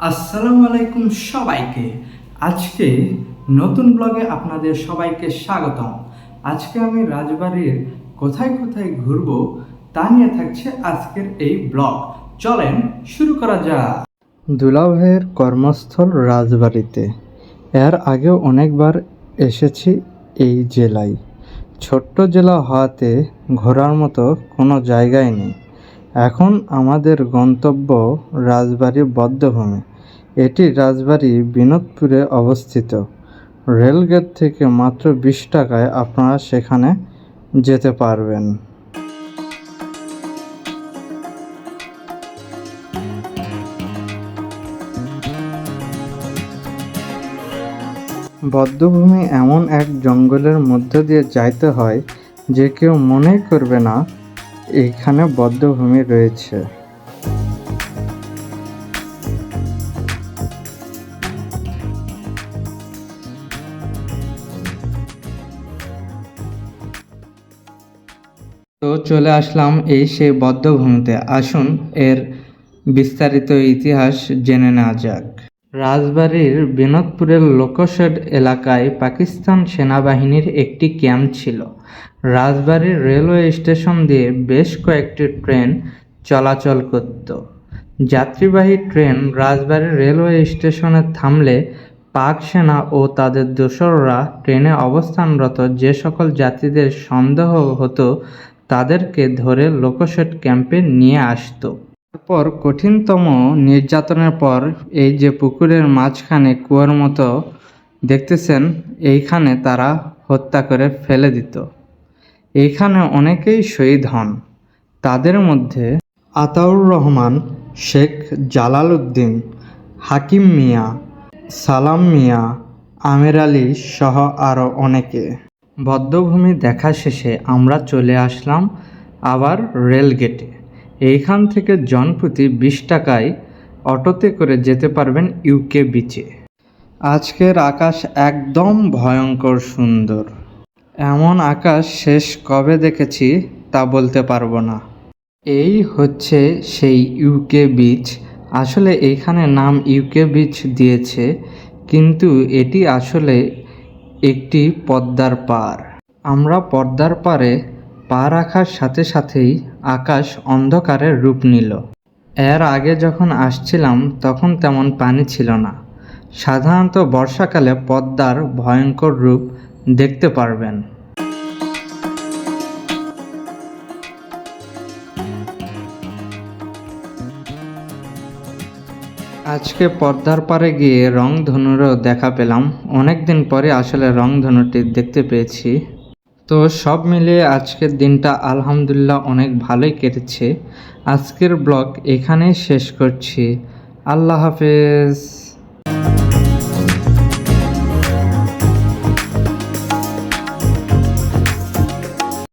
আসসালামু আলাইকুম সবাইকে। আজকে নতুন ব্লগে আপনাদের সবাইকে স্বাগতম। আজকে আমি রাজবাড়ির কোথায় কোথায় ঘুরবো তা নিয়ে থাকছে আজকের এই ব্লগ। চলেন শুরু করা যাক। দুলাভাইয়ের কর্মস্থল রাজবাড়িতে। এর আগেও অনেকবার এসেছি এই জেলায়। ছোট্ট জেলা হওয়াতে ঘোরার মতো কোনো জায়গাই নেই। এখন আমাদের গন্তব্য রাজবাড়ি বদ্ধভূমি। এটি রাজবাড়ি বিনোদপুরে অবস্থিত। রেলগেট থেকে মাত্র বিশ টাকায় আপনারা সেখানে যেতে পারবেন। বদ্ধভূমি এমন এক জঙ্গলের মধ্য দিয়ে যাইতে হয় যে কেউ মনেই করবে না এইখানে বদ্ধভূমি রয়েছে। তো চলে আসলাম এই সেই বদ্ধভূমিতে। আসুন এর বিস্তারিত ইতিহাস জেনে নেওয়া যাক। রাজবাড়ির বিনোদপুরের লোকশেড এলাকায় পাকিস্তান সেনাবাহিনীর একটি ক্যাম্প ছিল। রাজবাড়ির রেলওয়ে স্টেশন দিয়ে বেশ কয়েকটি ট্রেন চলাচল করত। যাত্রীবাহী ট্রেন রাজবাড়ির রেলওয়ে স্টেশনে থামলে পাক সেনা ও তাদের দোসররা ট্রেনে অবস্থানরত যে সকল যাত্রীদের সন্দেহ হতো তাদেরকে ধরে লোকশেড ক্যাম্পে নিয়ে আসতো। তারপর কঠিনতম নির্যাতনের পর এই যে পুকুরের মাঝখানে কুয়োর মতো দেখতেছেন, এইখানে তারা হত্যা করে ফেলে দিত। এইখানে অনেকেই শহীদ হন। তাদের মধ্যে আতাউর রহমান, শেখ জালাল উদ্দিন হাকিম মিয়া, সালাম মিয়া, আমের আলী সহ আরও অনেকে। বদ্ধভূমি দেখা শেষে আমরা চলে আসলাম আবার রেলগেটে। এইখান থেকে জনপ্রতি বিশ টাকায় অটোতে করে যেতে পারবেন ইউকে বিচে আজকের আকাশ একদম ভয়ঙ্কর সুন্দর। এমন আকাশ শেষ কবে দেখেছি তা বলতে পারব না। এই হচ্ছে সেই ইউকে বিচ আসলে এইখানে নাম ইউকে বিচ দিয়েছে, কিন্তু এটি আসলে একটি পদ্মার পার আমরা পদ্মার পারে পা রাখার সাথে সাথেই আকাশ অন্ধকারের রূপ নিল। এর আগে যখন আসছিলাম, তখন তেমন পানি ছিল না। সাধারণত বর্ষাকালে পদ্মার ভয়ঙ্কর রূপ দেখতে পারবেন। আজকে পর্দার পারে গিয়ে রংধনুরও দেখা পেলাম। অনেক দিন পরে আসলে রংধনুটি দেখতে পেয়েছি। তো সব মিলিয়ে আজকের দিনটা আলহামদুলিল্লাহ অনেক ভালোই কেটেছে। আজকের ব্লগ এখানেই শেষ করছি। আল্লাহ হাফেজ।